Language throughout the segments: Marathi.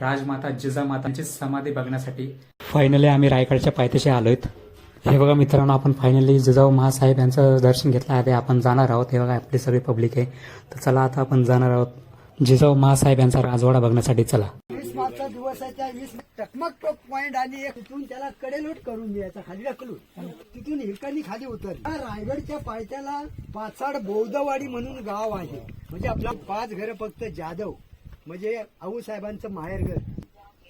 राजमाता जिजामातांची समाधी बघण्यासाठी. फायनली आम्ही रायगडच्या पायथ्याशी आलोयत. हे बघा मित्रांनो आपण फायनली जिजाऊ महासाहेब यांचं दर्शन घेतलं आहे. आपण जाणार आहोत. हे बघा आपली सगळी पब्लिक आहे. तर चला आता आपण जाणार आहोत. जिजाऊ महासाहेब यांचा राजवाडा बघण्यासाठी चला. वीस मार्चचा दिवस आहे त्या वीस टकमक टोक पॉइंट आणि एक तिथून त्याला कडेलोट करून द्यायचा खाली ढकलून. तिथून हिरकांनी खाली उतर रायगडच्या पायथ्याला पाचाड बौद्धवाडी म्हणून गाव आहे. म्हणजे आपला पाच घर फक्त जाधव. म्हणजे आऊ साहेबांचं माहेरघर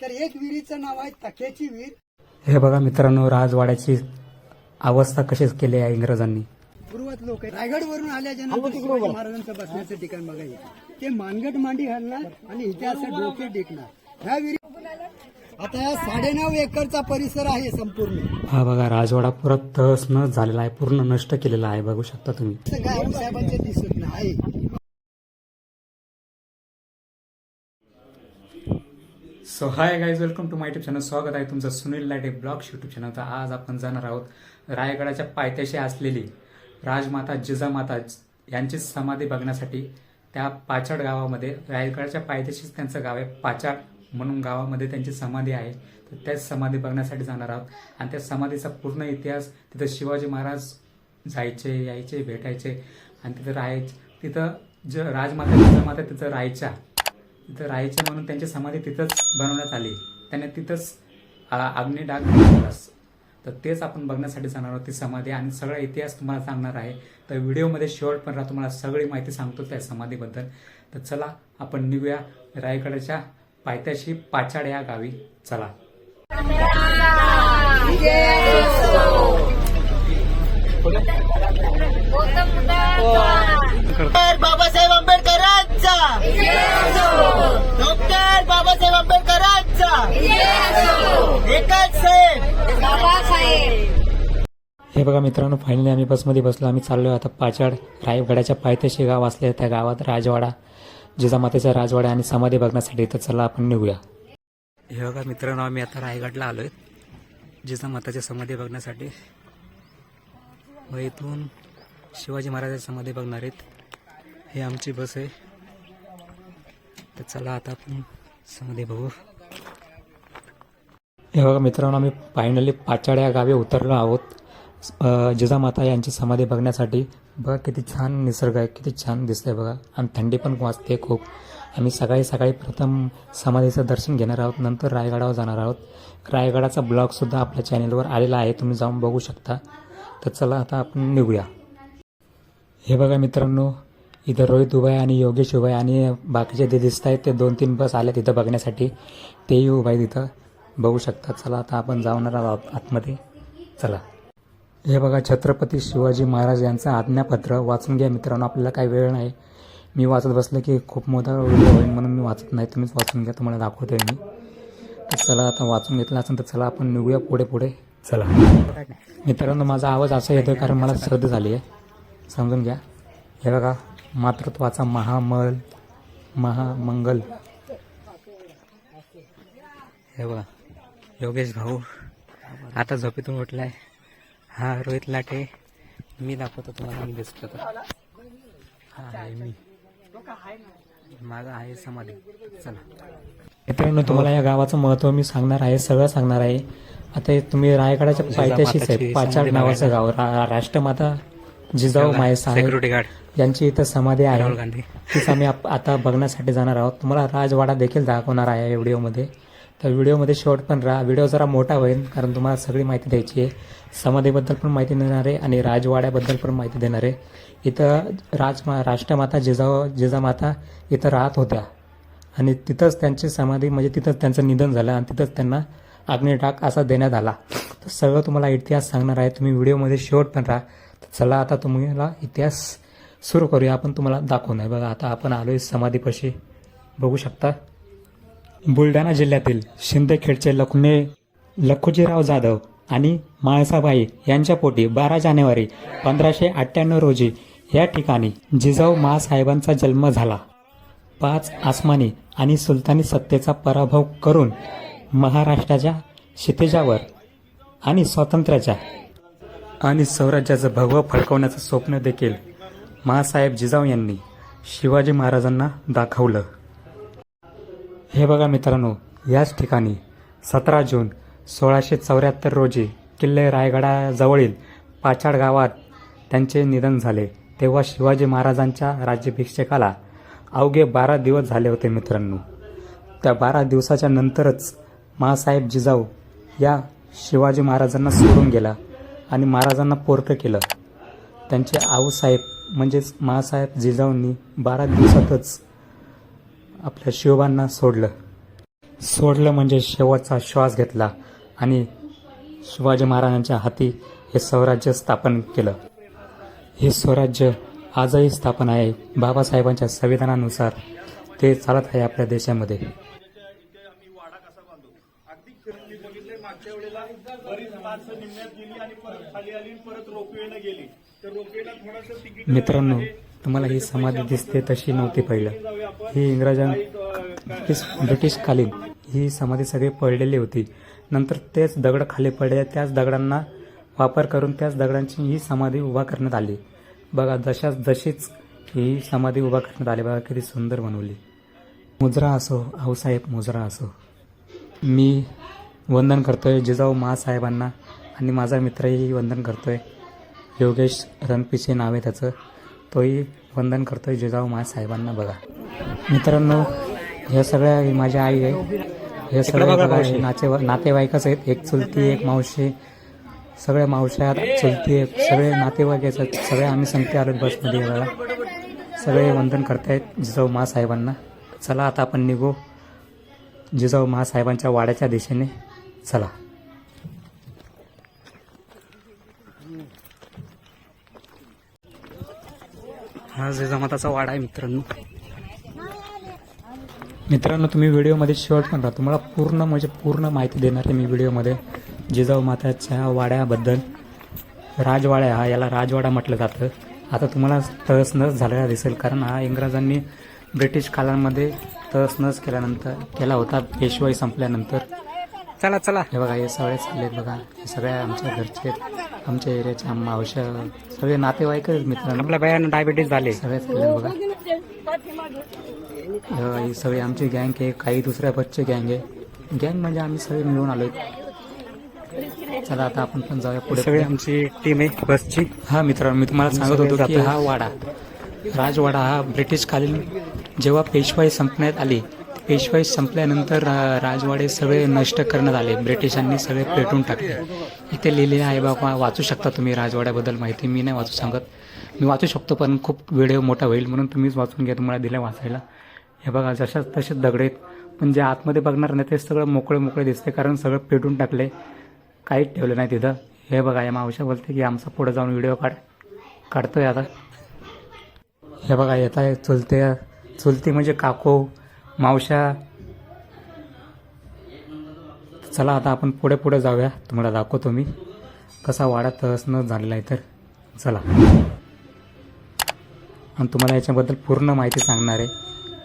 तर एक विहिरीचं नाव आहे तक्याची विहीर. हे बघा मित्रांनो राजवाड्याची अवस्था कशी केली आहे इंग्रजांनी. पूर्वत लोक रायगड वरून आल्याच्या शिवाजी महाराजांचं बसण्याचं ठिकाण बघायचं. ते मानगट मांडी घालणार आणि इथे असं डोके टेकणार. ह्या विहिरी आता या साडेनऊ एकरचा परिसर आहे संपूर्ण. हा बघा राजवाडा पुरा तहस न झालेला आहे पूर्ण नष्ट केलेला आहे बघू शकता तुम्ही. साहेबांचं दिसत नाही. So hi guys welcome to my YouTube channel स्वागत आहे तुमचं Sunil Late vlogs YouTube channel तर आज आपण जाणार आहोत रायगडाच्या पायथ्याशी असलेली राजमाता जिजामाता यांची समाधी बघण्यासाठी त्या पाचाड गावामध्ये. रायगडाच्या पायथ्याशीच त्यांचं गाव आहे पाचाड म्हणून गावामध्ये त्यांची समाधी आहे. तर त्याच समाधी बघण्यासाठी जाणार आहोत. आणि त्या समाधीचा पूर्ण इतिहास तिथं शिवाजी महाराज जायचे यायचे भेटायचे. आणि तिथं राहायचे तिथं ज राजमाता जिजामाता तिथं राहायच्या तिथं राहायचे म्हणून त्यांची समाधी तिथंच बनवण्यात आली त्याने तिथंच अग्निडाग डाग तर तेच आपण बघण्यासाठी जाणार आहोत ती समाधी आणि सगळा इतिहास तुम्हाला सांगणार आहे तर व्हिडिओमध्ये शेवट पण राहा तुम्हाला सगळी माहिती सांगतो त्या समाधीबद्दल तर चला आपण निघूया रायगडाच्या पायथ्याशी पाचाड या गावी चला बाबासाहेब आंबेडकरांचा बाबासाहेब आंबेडकरांचा. एकच साहेब. हे बघा मित्रांनो फायनली आम्ही बसमध्ये बसलो. आम्ही चाललो आता पाचाड रायगडाच्या पायथ्याशी गाव असले त्या गावात राजवाडा जिजामातेचा राजवाडा आणि समाधी बघण्यासाठी तर चला आपण निघूया. हे बघा मित्रांनो आम्ही आता रायगडला आलोय जिजामाताच्या समाधी बघण्यासाठी. व इथून शिवाजी महाराजांची समाधी बघणार आहेत. हे आमची बस आहे. तर चला आता आपण समाधी भाऊ हे बघा मित्रांनो आम्ही फायनली पाचाड या गावी उतरलो आहोत. जिजामाता यांची समाधी बघण्यासाठी. बघा किती छान निसर्ग आहे किती छान दिसतंय बघा. आणि थंडी पण वाजते खूप. आम्ही सकाळी सकाळी प्रथम समाधीचं दर्शन घेणार आहोत नंतर रायगडावर जाणार आहोत. रायगडाचा ब्लॉगसुद्धा आपल्या चॅनेलवर आलेला आहे तुम्ही जाऊन बघू शकता. तर चला आता आपण निघूया. हे बघा मित्रांनो इथं रोहित उभा आहे आणि योगेश उभा आहे आणि बाकीचे जे दिसत आहेत ते दोन तीन बस आल्या तिथं बघण्यासाठी. तेही उभा आहे तिथं बघू शकता चला आता आपण जाणार आहोत आतमध्ये. चला. हे बघा छत्रपती शिवाजी महाराज यांचं आज्ञापत्र वाचून घ्या मित्रांनो. आपल्याला काही वेळ नाही. मी वाचत बसलं की खूप मोठा व्हिडिओ होईल म्हणून मी वाचत नाही. तुम्हीच वाचून घ्या. तुम्हाला दाखवतोय मी. तर चला आता वाचून घेतलं असेल तर चला आपण निघूया पुढे पुढे. चला. मित्रांनो माझा आवाज असा येतोय कारण मला सर्दी झाली आहे. समजून घ्या. हे बघा मातृत्वाचा महामल महामंगल. हे बघा योगेश भाऊ आता झोपेतून उठलाय. हा रोहित लाटे मी दाखवतो तुम्हाला मी दिसतो तर हा आहे मी. माझा आहे समाधी. चला. मित्रांनो तुम्हाला या गावाचं महत्त्व मी सांगणार आहे सगळं सांगणार आहे. आता हे तुम्ही रायगडाच्या पायथ्याशीच आहे पाचाड नावाचं गाव. रा- राष्ट्रमाता जिजाऊ माय साहेब. यांची इथं समाधी आहे. तीच आम्ही आप- आता बघण्यासाठी जाणार आहोत. तुम्हाला राजवाडा देखील दाखवणार आहे या व्हिडिओमध्ये. तर व्हिडिओमध्ये शेवट पण राहा. व्हिडिओ जरा मोठा होईल कारण तुम्हाला सगळी माहिती द्यायची आहे. समाधीबद्दल पण माहिती देणार आहे आणि राजवाड्याबद्दल पण माहिती देणार आहे. इथं राजमा राष्ट्रमाता जिजाऊ जिजामाता इथं राहत होत्या. आणि तिथंच त्यांची समाधी म्हणजे तिथंच त्यांचं निधन झालं आणि तिथंच त्यांना अग्निटाक असा देण्यात आला. तर सगळं तुम्हाला इतिहास सांगणार आहे. तुम्ही व्हिडिओमध्ये शेवट पण राहा. तर चला आता तुम्हाला इतिहास सुरू करूया. आपण तुम्हाला दाखवणार बघा आता आपण आलोय समाधीपाशी. बघू शकता. बुलढाणा जिल्ह्यातील शिंदेखेडचे लखने लखुजीराव जाधव आणि माळसाबाई यांच्या पोटी बारा जानेवारी पंधराशे अठ्ठ्याण्णव रोजी या ठिकाणी जिजाऊ महासाहेबांचा जन्म झाला. पाच आसमानी आणि सुलतानी सत्तेचा पराभव करून महाराष्ट्राच्या क्षितिजावर आणि स्वातंत्र्याच्या आणि स्वराज्याचं भगवं फडकवण्याचं स्वप्न देखील महासाहेब जिजाऊ यांनी शिवाजी महाराजांना दाखवलं. हे बघा मित्रांनो याच ठिकाणी सतरा जून सोळाशे चौऱ्याहत्तर रोजी किल्ले रायगडाजवळील पाचाड गावात त्यांचे निधन झाले. तेव्हा शिवाजी महाराजांच्या राज्याभिषेकाला अवघे बारा दिवस झाले होते मित्रांनो. त्या बारा दिवसाच्या नंतरच महासाहेब जिजाऊ या शिवाजी महाराजांना सोडून गेला आणि महाराजांना पोरकं केलं. त्यांचे आऊसाहेब म्हणजेच महासाहेब जिजाऊंनी बारा दिवसातच आपल्या शिवबांना सोडलं. सोडलं म्हणजे शेवटचा श्वास घेतला आणि शिवाजी महाराजांच्या हाती हे स्वराज्य स्थापन केलं. हे स्वराज्य आजही स्थापन आहे. बाबासाहेबांच्या संविधानानुसार ते चालत आहे आपल्या देशामध्ये. मागच्या वेळेला बरीच माणसं निम्म्यात गेली आणि परत खाली आली परत रोपवेनं गेली. मित्रांनो तुम्हाला ही समाधी दिसते तशी नव्हती पहिलं. ही इंग्रजां ब्रिटिश ब्रिटिशकालीन. ही समाधी सगळी पडलेली होती. नंतर तेच दगड खाली पडले. त्याच दगडांना वापर करून त्याच दगडांची ही समाधी उभा करण्यात आली. बघा जशाच जशीच ही समाधी उभा करण्यात आली. बघा किती सुंदर बनवली. मुजरा असो आऊसाहेब मुजरा असो. मी वंदन करतोय जिजाऊ महासाहेबांना आणि माझा मित्रही वंदन करतोय. योगेश रणपिसे नाव आहे त्याचं. तोही वंदन करतोय जिजाऊ महासाहेबांना बघा. मित्रांनो हे सगळ्या ही माझी आई आहे. हे सगळे बघा नाते नातेवाईकच आहेत. एक चुलती एक मावशी. सगळ्या मावश्या चुलती एक सगळे नातेवाईक आहेत. सगळे आम्ही संगते आलो बसमध्ये बघा. सगळे वंदन करतायत जिजाऊ महासाहेबांना चला आता आपण निघू. जिजाऊ महासाहेबांच्या वाड्याच्या दिशेने. चला. हा जिजामाताचा वाडा आहे मित्रांनो. मित्रांनो तुम्ही व्हिडिओमध्ये शेवट पण राहा. तुम्हाला पूर्ण म्हणजे पूर्ण माहिती देणार आहे मी व्हिडिओमध्ये. जिजाऊ माताच्या वाड्याबद्दल. राजवाडा हा याला राजवाडा म्हटलं जातं. आता तुम्हाला तहसनस झालेला दिसेल कारण हा इंग्रजांनी ब्रिटिश काळामध्ये तहसनस केल्यानंतर केला होता. पेशवाई संपल्यानंतर. चला चला. हे बघा हे सगळे चालले बघा. हे सगळ्या आमच्या घरचे आमच्या एरियाचे आम्हा मावश्या सगळे नातेवाईक आहेत मित्रांनो. आपल्या बायांना डायबिटीस झाले. सगळे चालले बघा. ही सगळी आमची गँग आहे. काही दुसऱ्या बच्चे गँग आहे. गँग म्हणजे आम्ही सगळे मिळून आलोय. चला आता आपण पण जाऊया पुढे सगळी आमची टीम आहे बसची हा मित्रांनो मी तुम्हाला सांगत होतो की हा वाडा राजवाडा हा ब्रिटिशकालीन जेव्हा पेशवाई संपण्यात आली पेशवाई संपल्यानंतर रा- राजवाडे सगळे नष्ट करण्यात आले. ब्रिटिशांनी सगळे पेटून टाकले. इथे लिहिले आहे बाबा वाचू शकता तुम्ही राजवाड्याबद्दल माहिती. मी नाही वाचू सांगत. मी वाचू शकतो पण खूप व्हिडिओ मोठा होईल म्हणून तुम्हीच वाचून घ्या. तुम्हाला दिलं वाचायला. हे बघा जशाच तसेच दगड आहेत. पण जे आतमध्ये बघणार नाही ते सगळं मोकळे मोकळे दिसते. कारण सगळं पेटून टाकले. काहीच ठेवलं नाही तिथं. हे बघा या मावशा बोलते की आमचा पुढं जाऊन व्हिडिओ काढ काढतोय आता. हे बघा येत आहे चुलते चुलती म्हणजे काको. मावशा चला आता आपण पुढे पुढे जाऊया. तुम्हाला दाखवतो मी कसा वाडा तहसनं झालेला आहे तर. चला. आणि तुम्हाला याच्याबद्दल पूर्ण माहिती सांगणार आहे.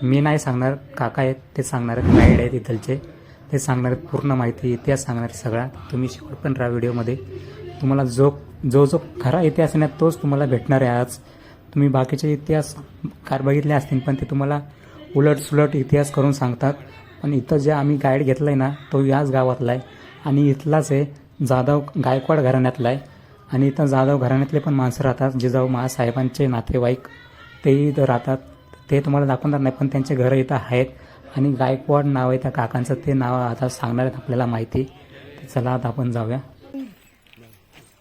मी नाही सांगणार काका आहेत ते सांगणार आहेत गाईड आहेत इथलचे. ते सांगणार आहेत पूर्ण माहिती इतिहास सांगणार आहे सगळा. तुम्ही शेवट पण राहा व्हिडिओमध्ये. तुम्हाला जो जो जो खरा इतिहास आहे ना तोच तुम्हाला भेटणार आहे आज. तुम्ही बाकीचे इतिहास कार बघितले असतील पण ते तुम्हाला उलट सुलट इतिहास करून सांगतात. पण इथं जे आम्ही गाईड घेतला आहे ना तो याच गावातला आहे. आणि इथलाच आहे जाधव गायकवाड घराण्यातला आहे. आणि इथं जाधव घराण्यातले पण माणसं राहतात जिजाऊ महासाहेबांचे नातेवाईक तेही इथं राहतात. ते तुम्हाला दाखवणार नाही पण त्यांचे घरं इथं आहेत. आणि गायकवाड नाव आहे त्या काकांचं ते नाव आता सांगणार आहेत आपल्याला माहिती. चला आता आपण जाऊया.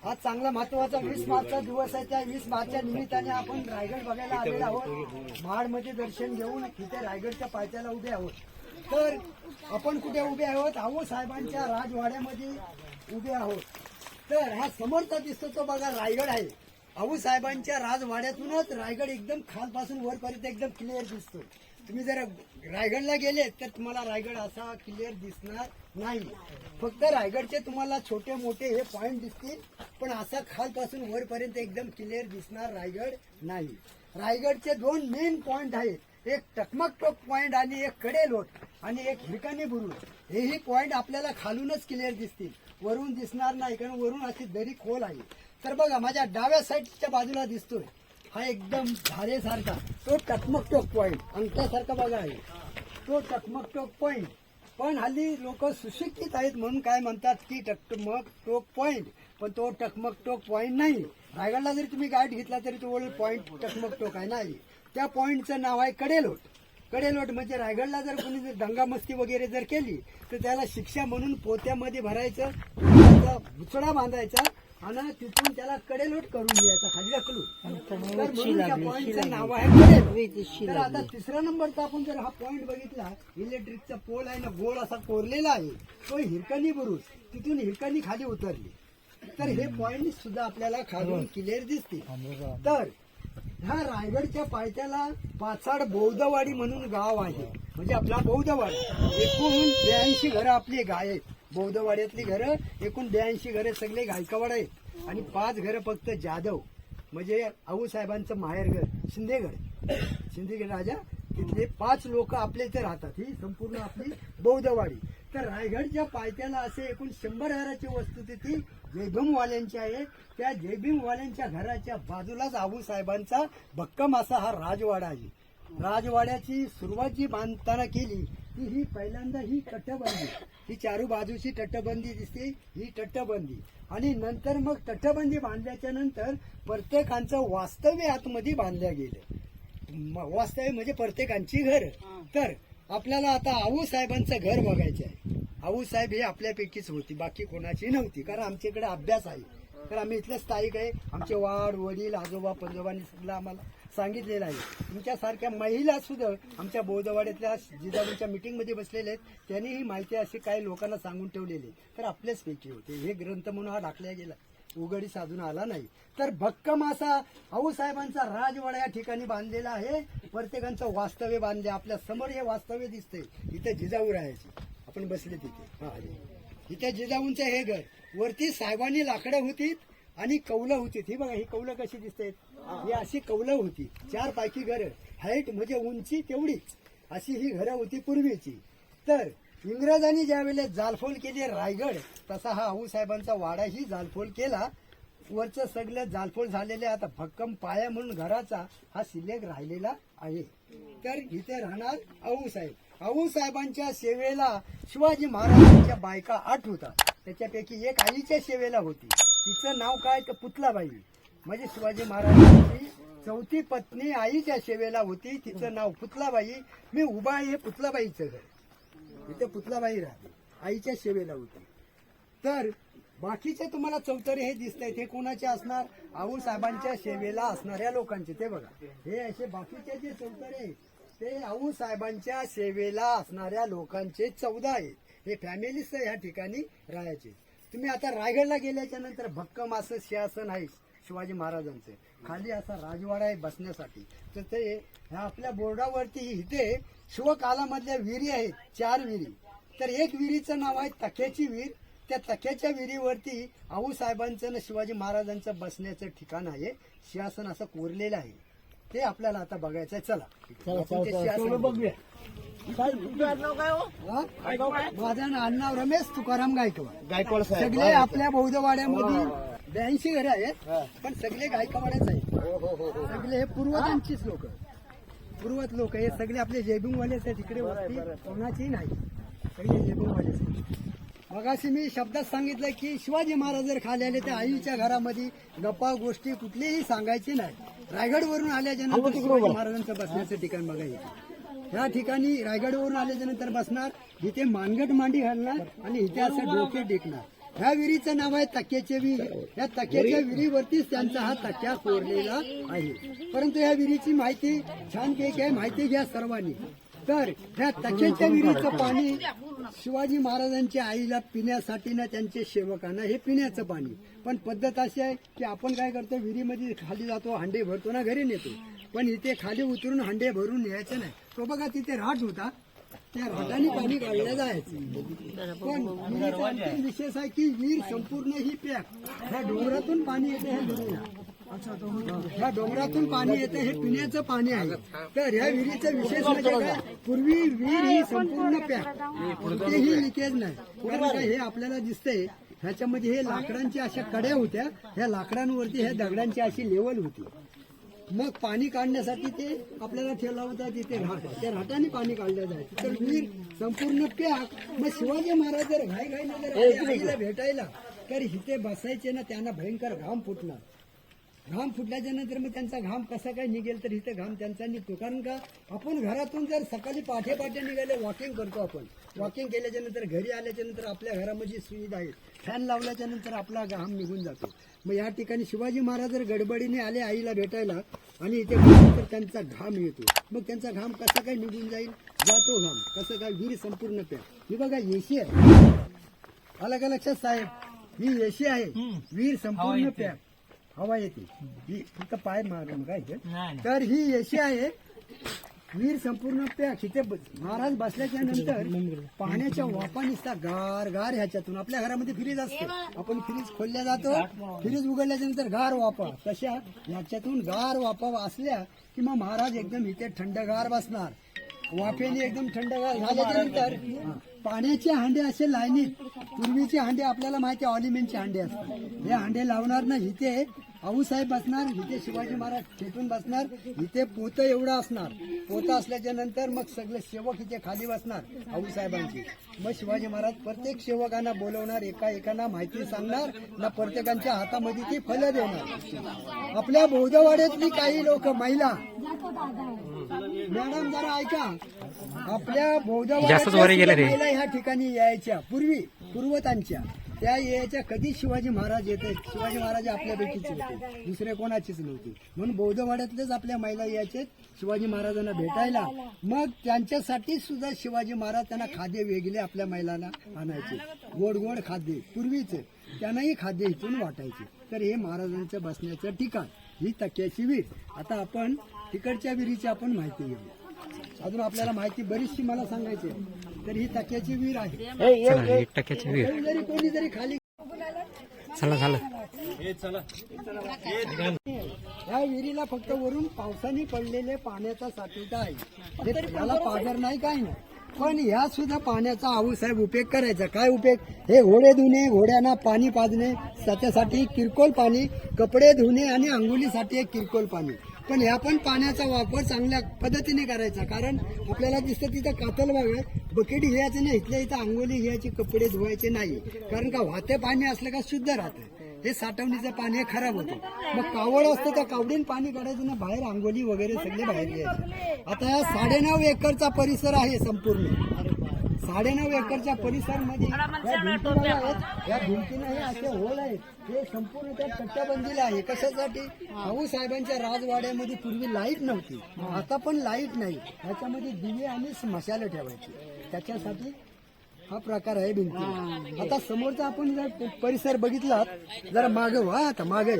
हा चांगला महत्त्वाचा वीस मार्चचा दिवस आहे. त्या वीस मार्चच्या निमित्ताने आपण रायगड बघायला आलेलो आहोत. महाडमध्ये दर्शन घेऊन तिथे रायगडच्या पायथ्याला उभे आहोत. तर आपण कुठे उभे आहोत? आहो साहेबांच्या राजवाड्यामध्ये उभे आहोत. तर हा समोरचा दिसतो तो बघा रायगड आहे. आऊ साहेबांच्या राजवाड्यातूनच रायगड एकदम खालपासून वरपर्यंत एकदम क्लिअर दिसतो तुम्ही जर रायगडला गेले तर तुम्हाला रायगड असा क्लिअर दिसणार नाही. फक्त रायगडचे तुम्हाला छोटे मोठे हे पॉईंट दिसतील पण असा खालपासून वरपर्यंत एकदम क्लिअर दिसणार रायगड नाही. रायगडचे दोन मेन पॉईंट आहेत. एक टकमक टोक पॉईंट आणि एक कडेलोट आणि एक हिरकानी बुरुज. हेही पॉईंट आपल्याला खालूनच क्लिअर दिसतील. वरून दिसणार नाही कारण वरून अशी दरी खोल आहे. तर बघा माझ्या डाव्या साईडच्या बाजूला दिसतोय. हा एकदम धारेसारखा तो टकमक टोक पॉईंट अंगठ्यासारखा बघा आहे तो टकमक टोक पॉईंट पण हल्ली लोक सुशिक्षित आहेत म्हणून काय म्हणतात की टकमक टोक पॉईंट पण तो टकमक टोक पॉईंट नाही. रायगडला जरी तुम्ही गाठ घेतला तरी तो पॉइंट टकमक टोक आहे नाही त्या पॉईंटचं नाव आहे कडेलोट. कडेलोट म्हणजे रायगडला जर कोणी जर दंगामस्ती वगैरे जर केली तर त्याला शिक्षा म्हणून पोत्यामध्ये भरायचं भुचडा बांधायचा आणि तिथून त्याला कडेलोट करून द्यायचा खाली ढकलून नाव आहे कडेलोट तर आता तिसरा नंबरचा आपण जर हा पॉइंट बघितला इलेक्ट्रिकचा पोल आहे ना गोल असा कोरलेला आहे. तो हिरकणी बुरुज. तिथून हिरकणी खाली उतरली. तर हे पॉइंट सुद्धा आपल्याला खालून क्लिअर दिसते. तर ह्या रायगडच्या पायथ्याला पाचाड बौद्धवाडी म्हणून गाव आहे. म्हणजे आपला बौद्धवाडी. एकूण ब्याऐंशी घरं आपली गाय आहेत बौद्धवाड्यातली घरं एकूण ब्याऐंशी घरं सगळे गायकवाड आहेत. आणि पाच घरं फक्त जाधव म्हणजे आऊसाहेबांचं माहेरघर शिंदेगड. शिंदेगड राजा तिथले पाच लोक आपले इथे राहतात. ही संपूर्ण आपली बौद्धवाडी. तर रायगडच्या पायथ्याला असे एकूण शंभर घराची वस्तुस्थिती जयभीमवाल्यांची आहे. त्या जयभीमवाल्यांच्या घराच्या बाजूलाच आबूसाहेबांचा भक्कम असा हा राजवाडा आहे. राजवाड्याची सुरुवात जी बांधताना केली ती ही पहिल्यांदा ही तटबंदी. ही चारू बाजूची तटबंदी दिसते ही तटबंदी. आणि नंतर मग तटबंदी बांधल्याच्या नंतर प्रत्येकांचं वास्तव्य आतमध्ये बांधल्या गेलं. वास्तव्य म्हणजे प्रत्येकांची घर. तर आपल्याला आता आऊ साहेबांचं घर बघायचं आहे आऊ साहेब हे आपल्यापैकीच होती बाकी कोणाची नव्हती कारण आमच्याकडे अभ्यास आहे. तर आम्ही इथले स्थायिक आहे. आमचे वाड वडील आजोबा पंजोबांनी सगळं आम्हाला सांगितलेलं आहे. तुमच्यासारख्या महिला सुद्धा आमच्या बौद्धवाड्यातल्या जिजाऊच्या मिटिंगमध्ये बसलेले आहेत. त्यांनी ही माहिती अशी काही लोकांना सांगून ठेवलेली तर आपलेच पैकी होते. हे ग्रंथ म्हणून हा डाकल्या गेला. उघडी साधून आला नाही. तर भक्कम असा आऊसाहेबांचा राजवाडा या ठिकाणी बांधलेला आहे. प्रत्येकांचं वास्तव्य बांधले. आपल्यासमोर हे वास्तव्य दिसतंय. इथे जिजाऊ राहायचे आपण बसले तिथे. हा इथे जिजाऊंचं हे घर. वरती साहेबांनी लाकडं होती आणि कौलं होती ही बघा ही कौलं कशी दिसते ही अशी कौलं होती. चार पैकी घरं. हाईट म्हणजे उंची तेवढीच अशी ही घरं होती पूर्वीची. तर इंग्रजांनी ज्या वेळेला जालफोल केली रायगड तसा हा आऊसाहेबांचा वाडाही जालफोल केला. वरचं सगळं जालफोल झालेले आता भक्कम पाया म्हणून घराचा हा शिल्लक राहिलेला आहे. तर इथे राहणार आऊसाहेब आऊसाहेबांच्या सेवेला शिवाजी महाराजांच्या बायका आठ होतात. त्याच्यापैकी एक आईच्या सेवेला होती. तिचं नाव काय? तर पुतलाबाई. म्हणजे शिवाजी महाराजांची चौथी पत्नी आईच्या सेवेला होती. तिचं नाव पुतलाबाई. मी उभा आहे हे पुतलाबाईचं घर. इथे पुतलाबाई राहते. आईच्या सेवेला होती. तर बाकीचे तुम्हाला चौतरे हे दिसत आहेत हे कोणाचे असणार? आऊ साहेबांच्या सेवेला असणाऱ्या लोकांचे. ते बघा. हे असे बाकीचे जे चौतरे आहेत ते आऊ साहेबांच्या सेवेला असणाऱ्या लोकांचे चौदा आहेत. हे फॅमिलीच ह्या ठिकाणी राहायचे. तुम्ही आता रायगडला गेल्याच्यानंतर भक्कम असं शासन आहे शिवाजी महाराजांचं. खाली असा राजवाडा आहे बसण्यासाठी. तर ते ह्या आपल्या बोर्डावरती इथे शिवकालामधल्या विहिरी आहेत चार विहिरी. तर एक विहिरीचं नाव आहे तक्याची विहीर. त्या तक्याच्या विहिरीवरती आऊ साहेबांचं आणि शिवाजी महाराजांचं बसण्याचं ठिकाण आहे. शासन असं कोरलेलं आहे. ते आपल्याला आता बघायचं आहे चला माझं नाव रमेश तुकाराम गायकवाड. गायकवाड सगळे आपल्या बौद्धवाड्यामध्ये ब्याऐंशी घरे आहेत पण सगळे गायकवाड्याच आहेत. सगळे हे पूर्वजांचीच लोक. पूर्वज लोक हे सगळे आपले जयभीमवालेच आहेत इकडे वस्ती कोणाची नाही. सगळे जयभीमवालेच आहेत. मगाशी मी शब्दात सांगितलं की शिवाजी महाराज जर खाली आले तर आईच्या घरामध्ये गप्पा गोष्टी कुठलीही सांगायची नाही. रायगडवरून आल्याच्यानंतर शिवाजी महाराजांचं बसण्याचं ठिकाण बघायचं. या ठिकाणी रायगडवरून आल्याच्यानंतर बसणार इथे मानगट मांडी घालणार आणि इथे असं डोके टेकणार. ह्या विहिरीचं नाव आहे तक्क्याचे विहीर. या तक्क्याच्या विहिरीवरतीच त्यांचा हा तक्क्या कोरलेला आहे. परंतु या विहिरीची माहिती छानपैकी आहे माहिती घ्या सर्वांनी. तर ह्या तक्याच्या विहिरीचं पाणी शिवाजी महाराजांच्या आईला पिण्यासाठी ना त्यांचे सेवकांना हे पिण्याचं पाणी. पण पद्धत अशी आहे की आपण काय करतो विहिरीमध्ये खाली जातो हांडे भरतो ना घरी नेतो. पण इथे खाली उतरून हांडे भरून न्यायचं नाही. तो बघा तिथे राट होता. त्या राटाने पाणी काढलं जायचं. पण आणखी विशेष आहे की वीर संपूर्ण ही पॅक. ह्या डोंगरातून पाणी येते हे ह्या डोंगरातून पाणी येते हे पिण्याचं पाणी आहे. तर ह्या विहिरीचं विशेष म्हणजे काय? पूर्वी वीर ही संपूर्ण पॅक. कुठेही लिकेज नाही. हे आपल्याला दिसतंय ह्याच्यामध्ये हे लाकडांच्या अशा कड्या होत्या. ह्या लाकडांवरती ह्या दगडांची अशी लेवल होती. मग पाणी काढण्यासाठी ते आपल्याला ठेवता तिथे राहत त्या राहटाने पाणी काढलं जायचं. तर विहीर संपूर्ण पॅक मग शिवाजी महाराज जर घाई घाई जर आईला भेटायला तर इथे बसायचे ना त्यांना भयंकर घाम फुटणार घाम फुटल्याच्या नंतर मग त्यांचा घाम कसा काय निघेल तर इथे घाम त्यांचा निघतो. कारण का आपण घरातून जर सकाळी पाठे पाठे निघाले वॉकिंग करतो आपण. वॉकिंग केल्याच्यानंतर घरी आल्याच्यानंतर आपल्या घरामध्ये सुविधा आहे फॅन लावल्याच्या नंतर आपला घाम निघून जातो. मग या ठिकाणी शिवाजी महाराज जर गडबडीने आले आईला भेटायला आणि इथे तर त्यांचा घाम येतो. मग त्यांचा घाम कसा काय निघून जाईल? जातो घाम. कसं काय? विहीर संपूर्ण प्या ही बघा येशी आहे. आलं का लक्षात साहेब? ही येशी आहे. विहीर संपूर्ण प्या हवा येते. ही फक्त पाय मारून काय. तर ही येशी आहे. वीर संपूर्ण पॅक इथे ब- महाराज बसल्याच्या नंतर पाण्याच्या वापा निसता गार गार ह्याच्यातून आपल्या घरामध्ये फ्रीज असते. आपण फ्रीज खोलल्या जातो. फ्रीज उघडल्याच्या नंतर गार वापा तशा ह्याच्यातून गार वापा असल्या की मग महाराज एकदम इथे थंडगार बसणार. वाफेने एकदम थंड झाल्याच्यानंतर पाण्याचे हांडे असे लाईनीत पूर्वीचे हांडे आपल्याला माहिती आहे हांडे असतात. हे हांडे लावणार ना इथे आऊसाहेब बसणार इथे शिवाजी महाराज खेटून बसणार इथे पोतं एवढं असणार. पोतं असल्याच्या नंतर मग सगळे सेवक इथे खाली बसणार आऊसाहेबांची मग शिवाजी महाराज प्रत्येक सेवकांना बोलवणार एका एकांना माहिती सांगणार ना प्रत्येकांच्या हातामध्ये ती फलं देणार. आपल्या बौद्धवाड्यातली काही लोक महिला. मॅडम जरा ऐका. आपल्या. बौद्धवाड्यात महिला ह्या ठिकाणी यायच्या पूर्वी पूर्वतांच्या. त्या याच्या कधी शिवाजी महाराज येत शिवाजी महाराज आपल्यापैकीच होते. दुसरे कोणाचीच नव्हती. म्हणून बौद्धवाड्यातलेच आपल्या महिला यायचे शिवाजी महाराजांना भेटायला. मग त्यांच्यासाठी सुद्धा शिवाजी महाराज त्यांना खाद्य वेगळे आपल्या महिलांना आणायचे. गोड गोड खाद्य पूर्वीचे त्यांनाही खाद्य इथून वाटायचे. तर हे महाराजांचं बसण्याचं ठिकाण ही तक्याची विहीर. आता आपण तिकडच्या विहिरीची आपण माहिती घेऊ. अजून आपल्याला माहिती बरीचशी मला सांगायची तर ही तक्याची विहीर आहे. चला एक टक्क्याची कोणी जरी कोणी जरी खाली चला झालं या विहिरीला फक्त वरून पावसाने पडलेले पाण्याचा साठवता आहे. हे त्याला पाझर नाही काही नाही. पण ह्या सुद्धा पाण्याचा आऊसाहेब उपयोग करायचा. काय उपयोग? हे घोडे धुणे घोड्यांना पाणी पाजणे त्याच्यासाठी किरकोळ पाणी कपडे धुणे आणि अंघोलीसाठी एक किरकोळ पाणी. पण ह्या पण पाण्याचा वापर चांगल्या पद्धतीने करायचा. कारण आपल्याला दिसतं तिथं कातल बाग बकेट घ्यायचं नाही इथल्या इथं अंघोली घ्यायचे कपडे धुवायचे नाही कारण का वाहते पाणी असलं का शुद्ध राहतं. हे साठवणीचं पाणी हे खराब होतं. मग कावड असतं त्या कावडीन पाणी काढायचं ना बाहेर आंघोली वगैरे सगळे बाहेर घ्यायचे. आता साडेनऊ एकरचा परिसर आहे संपूर्ण. साडेनऊ एकरच्या परिसरमध्ये या भिंती बघा आहेत. या भिंतीनं हे असे होल आहेत. हे संपूर्ण त्या कट्ट्याबंदीला आहे. कशासाठी? भाऊ साहेबांच्या राजवाड्यामध्ये पूर्वी लाइट नव्हती. आता पण लाइट नाही. ह्याच्यामध्ये दिवे आणि मशाले ठेवायचे. त्याच्यासाठी हा प्रकार आहे भिंती आता समोरचा आपण जर परिसर बघितला जरा मागे व्हा आता मागे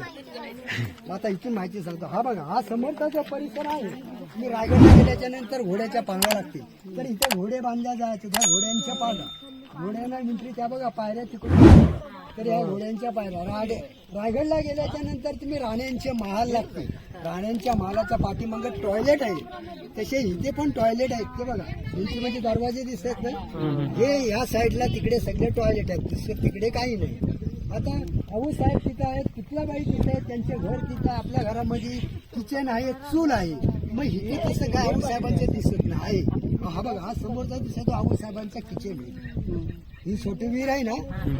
आता इथून माहिती सांगतो. हा बघा हा समोरचा जो परिसर आहे मी रायगडला गेल्याच्यानंतर घोड्याच्या पांगा लागतील. तर इथे घोडे बांधल्या जायचे त्या घोड्यांच्या पांगा. घोड्यांना मिंटरी त्या बघा पायऱ्या तिकडून तर या घोड्यांच्या पायऱ्या राडे रायगडला गेल्याच्यानंतर तुम्ही राण्यांचे महाल लागतील. राण्यांच्या महालाच्या पाठीमागे टॉयलेट आहे. तसे इथे पण टॉयलेट आहेत. ते बघा भिंतीमध्ये दरवाजे दिसत नाही. हे या साईडला तिकडे सगळे टॉयलेट आहेत. दुसरं तिकडे काही नाही. आता भाऊ साहेब तिथं आहेत. कुठला बाई तिथे आहेत? त्यांचे घर तिथं. आपल्या घरामध्ये किचन आहे चूल आहे. मग हे कसं काय आऊ साहेबांचं दिसत नाही? हा बघा हा समोरचा दिसतो आऊ साहेबांचा किचन आहे. ही छोटी विहीर आहे ना?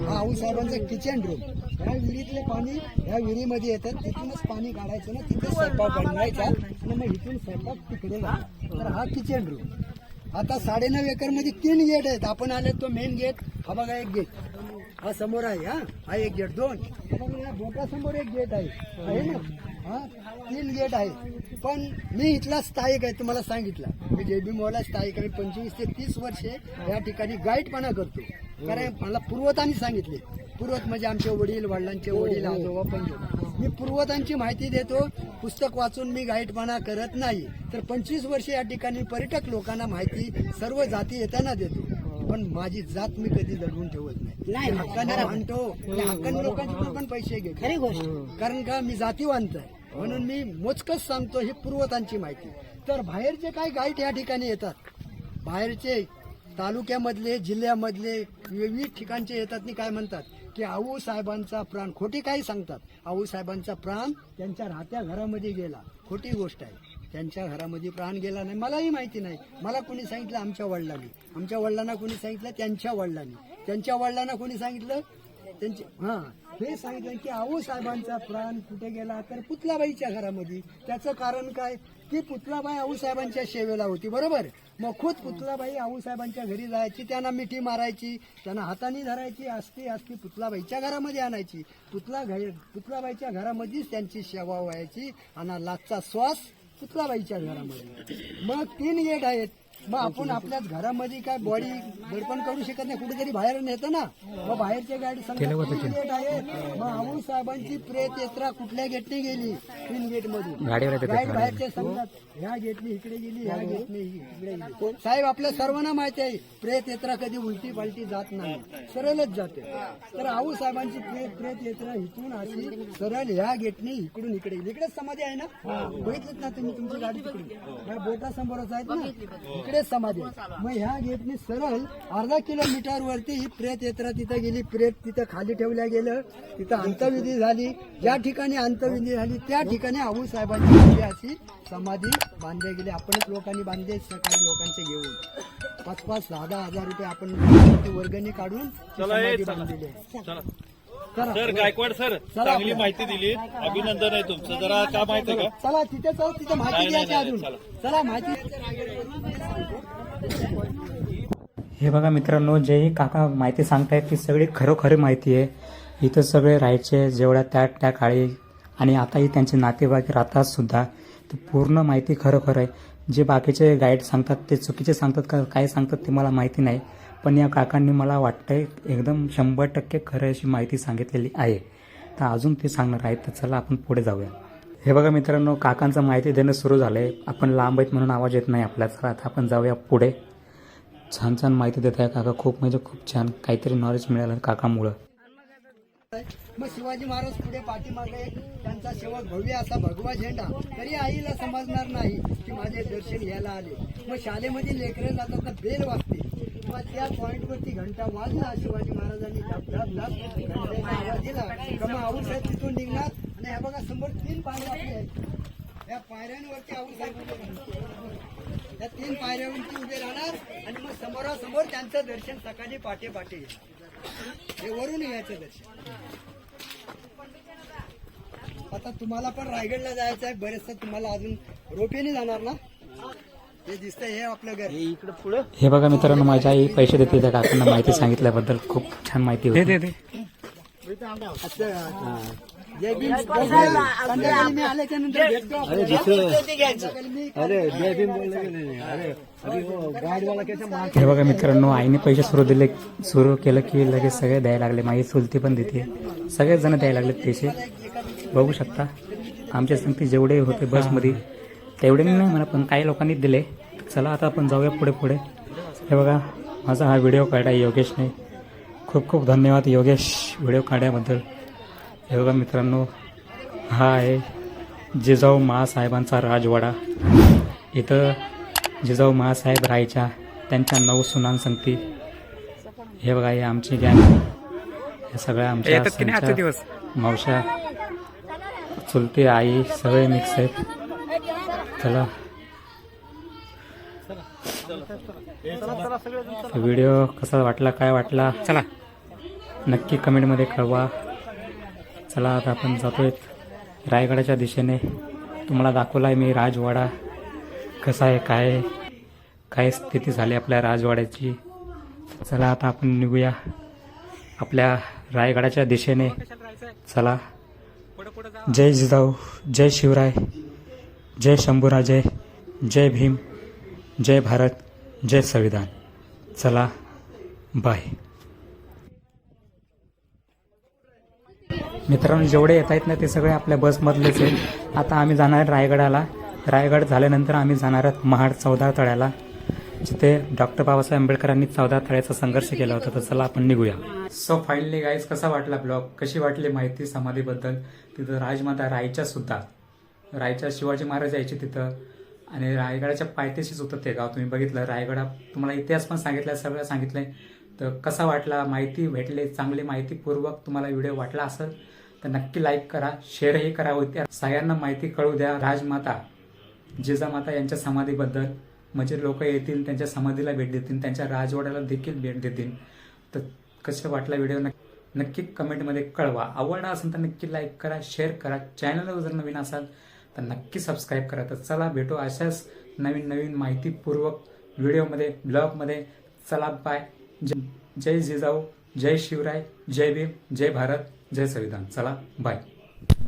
हा आऊ साहेबांचा किचन रूम या विहिरीतले पाणी या विहिरीमध्ये येतात. तिथूनच पाणी काढायचं ना. तिथे स्वयंपाक बनवायचा. आणि मग इथून स्वयंपाक तिकडे जायचा तर हा किचन रूम आता साडेनऊ एकरमध्ये तीन गेट आहेत. आपण आले तो मेन गेट हा बघा एक गेट हा समोर आहे हा? हा एक गेट दोन. हा या बोटासमोर एक गेट आहे. आहे ना? हा? तीन गेट आहे. पण मी इथला स्थायिक आहे तुम्हाला सांगितलं. मी जेबी मोला स्थायिक आहे. पंचवीस ते तीस वर्षे या ठिकाणी गाईडपणा करतो. कारण मला पूर्वतांनी सांगितले पूर्वत म्हणजे आमचे वडील वडिलांचे वडील आजोबा पंजोबा मी पूर्वतांची माहिती देतो पुस्तक वाचून मी गाईडपणा करत नाही. तर पंचवीस वर्षे या ठिकाणी पर्यटक लोकांना माहिती सर्व जाती येताना देतो. पण माझी जात मी कधी दडवून ठेवत नाही. हक्काने म्हणतो आणि हक्काने लोकांचे पण पैसे घेतो. खरी गोष्ट. कारण का मी जातीवंत आहे. म्हणून मी मोजकच सांगतो ही पूर्वतांची माहिती. तर बाहेरचे काय गाईड या ठिकाणी येतात बाहेरचे तालुक्यामधले जिल्ह्यामधले विविध ठिकाणचे येतात आणि काय म्हणतात? की आऊ साहेबांचा प्राण खोटी काही सांगतात. आऊ साहेबांचा प्राण त्यांच्या राहत्या घरामध्ये गेला. खोटी गोष्ट आहे. त्यांच्या घरामध्ये प्राण गेला नाही. मलाही माहिती नाही. मला कोणी सांगितलं? आमच्या वडिलांनी. आमच्या वडिलांना कोणी सांगितलं? त्यांच्या वडिलांनी. त्यांच्या वडिलांना कोणी सांगितलं? त्यांचे हा. हे सांगितलं की आऊ साहेबांचा प्राण कुठे गेला? तर पुतलाबाईच्या घरामध्ये. त्याचं कारण काय? की पुतलाबाई आऊसाहेबांच्या सेवेला होती बरोबर? मग खुद पुतलाबाई आऊसाहेबांच्या घरी जायची त्यांना मिठी मारायची त्यांना हाताने धरायची असती असती पुतलाबाईच्या घरामध्ये आणायची. पुतला घ- पुतलाबाईच्या घरामध्येच त्यांची सेवा व्हायची आणि लाचचा श्वास पुतलाबाईच्या घरामध्ये. मग तीन गेट आहेत. मग आपण आपल्याच घरामध्ये काय बॉडी दर्पण करू शकत नाही कुठेतरी बाहेर नेतं ना. मग बाहेरच्या गाडी गेट आहेत. मग आऊ साहेबांची प्रेत यात्रा कुठल्या गेटने गेली? तीन गेट गाडीवर. बाहेरच्या समजात ह्या गेटने इकडे गेली ह्या गेटने इकडे गेली. साहेब आपल्या सर्वांना माहिती आहे प्रेत यात्रा कधी उलटी पालटी जात नाही. सरळच जाते. तर आऊ साहेबांची प्रेत प्रेत यात्रा इथून अशी सरळ ह्या गेटने इकडून इकडे इकडेच समाधी आहे ना? बघितलं ना तुम्ही तुमची गाडी तिकडे या बोटा समोरच आहेत ना? इकडेच समाधी मग ह्या गेटने सरळ अर्धा किलोमीटर वरती ही प्रेत यात्रा तिथं गेली. प्रेत तिथं खाली ठेवल्या गेलं. तिथं अंतविधी झाली. ज्या ठिकाणी अंतविधी झाली त्या ठिकाणी आऊ साहेबांची आपली अशी समाधी बांधल्या गेली. आपणच लोकांनी बांधले सकाळी लोकांचे घेऊन. पाच पाच दहा दहा हजार रुपये आपण वर्गणी काढून समाधी बांधलेली आहे. सर गायकवाड सर चांगली माहिती दिली. अभिनंदन आहे तुमचं. जरा का माहिती आहे का? चला तिथे चल तिथे माहिती द्यायची अजून. चला. चला माहिती हे बघा मित्रांनो जे काका माहिती सांगतायत ती सगळी खरोखरी माहिती आहे. इथं सगळे राहायचे जेवढ्या त्या त्या काळी. आणि आताही त्यांचे नातेवाईक राहतात सुद्धा. ती पूर्ण माहिती खरोखर आहे. जे बाकीचे गाईड सांगतात ते चुकीचे सांगतात का काय सांगतात ते मला माहिती नाही. पण या काकांनी मला वाटतंय एकदम शंभर टक्के खरं अशी माहिती सांगितलेली आहे. तर अजून ते सांगणार आहेत तर चला आपण पुढे जाऊया. हे बघा मित्रांनो काकांचं माहिती देणं सुरू झालं आहे आपण लांब आहेत म्हणून आवाज येत नाही आपल्या चला आता आपण जाऊया पुढे. छान छान माहिती देत आहे काका. खूप म्हणजे खूप छान. काहीतरी नॉलेज मिळालं काकामुळं. मग शिवाजी महाराज पुढे पाठीमागे त्यांचा शेवट भव्य असा भगवा झेंडा. तरी आईला समजणार नाही की माझे दर्शन यायला आले. मग शाळेमध्ये लेकरे जातात बेल वाजते. तेव्हा त्या पॉईंटवरती घंटा वाजला. शिवाजी महाराजांनी धब धब आवाज दिला. का आऊसाहेब तिथून निघणार. आणि ह्या बघा समोर तीन पायऱ्या आपल्या आहेत. या पायऱ्यांवरती आऊसाहेब उभे राहणार तीन पायऱ्यावरती उभे राहणार. आणि मग समोरासमोर त्यांचं दर्शन सकाळी पाटे पाटे. हे वरून यायचं दर्शन. आता तुम्हाला पण रायगडला जायचं आहे. बरेचसं तुम्हाला अजून रोपेने जाणार ना? हे दिसतंय हे आपलं घर. इकडे पुढे? हे बघा मित्रांनो माझ्या आई पैसे देते. त्या काकांना माहिती सांगितल्याबद्दल खूप छान माहिती होती. मी हे बघा मित्रांनो आईने पैसे सुरू दिले सुरू केलं की लगेच सगळे द्यायला लागले. माझी चुलती पण देते. सगळेच जण द्यायला लागले पैसे. बघू शकता. आमच्या संगती जेवढे होते बसमध्ये तेवढे नाही म्हणा पण काही लोकांनी दिले. चला आता आपण जाऊया पुढे पुढे. हे बघा माझा हा व्हिडिओ काढला योगेशने. खूप खूप धन्यवाद योगेश व्हिडिओ काढल्याबद्दल हे बघा मित्रांनो हा आहे जिजाऊ महासाहेबांचा राजवाडा. इथं जिजाऊ महासाहेब राहायच्या त्यांच्या नऊ सुनांसंगती हे बघा हे आमची गँग हे सगळ्या आमच्या मावश्या चुलती आई सगळे मिक्स आहेत. चला. व्हिडिओ कसा वाटला काय वाटला? चला. नक्की कमेंटमध्ये कळवा. चला आता आपण जातोय रायगडाच्या दिशेने. तुम्हाला दाखवला आहे मी राजवाडा. कसा आहे काय आहे, काय स्थिती झाली आपल्या राजवाड्याची? चला आता आपण निघूया आपल्या रायगडाच्या दिशेने. चला. जय जिजाऊ जय शिवराय. जय शंभूराजे जय भीम जय भारत जय संविधान. चला बाय मित्रांनो जेवढे येत आहेत ना ते सगळे आपल्या बसमधलेच आहेत. आता आम्ही जाणार आहे रायगडाला. रायगड झाल्यानंतर आम्ही जाणार आहोत महाड चौदा तळ्याला. जिथे डॉक्टर बाबासाहेब आंबेडकरांनी चौदा तळ्याचा संघर्ष केला होता. तर चला आपण निघूया. सो फाईनली गाईज कसा वाटला ब्लॉग कशी वाटली माहिती समाधीबद्दल? तिथं राजमाता रायच्या सुद्धा. रायच्या शिवाजी महाराज यायचे तिथं. आणि रायगडाच्या पायथ्याशीच होतं ते गाव. तुम्ही बघितलं रायगडा तुम्हाला इतिहास पण सांगितला सगळं सांगितलंय. तर कसा वाटला? माहिती भेटले चांगली माहितीपूर्वक तुम्हाला व्हिडिओ वाटला असेल तर नक्की लाईक करा शेअरही करा. होत्या सगळ्यांना माहिती कळू द्या. राजमाता जिजामाता यांच्या समाधीबद्दल. म्हणजे लोक येतील त्यांच्या समाधीला भेट देतील त्यांच्या राजवाड्याला देखील भेट देतील. तर कसं वाटला व्हिडिओ? नक्की कमेंटमध्ये कळवा. आवडला असेल तर नक्की लाईक करा शेअर करा. चॅनलवर जर नवीन असाल तर नक्की सबस्क्राईब करा. तर चला भेटू अशाच नवीन नवीन माहितीपूर्वक व्हिडिओमध्ये ब्लॉगमध्ये. चला बाय जय जय जिजाऊ जय शिवराय जय भीम जय भारत जय संविधान. चला बाय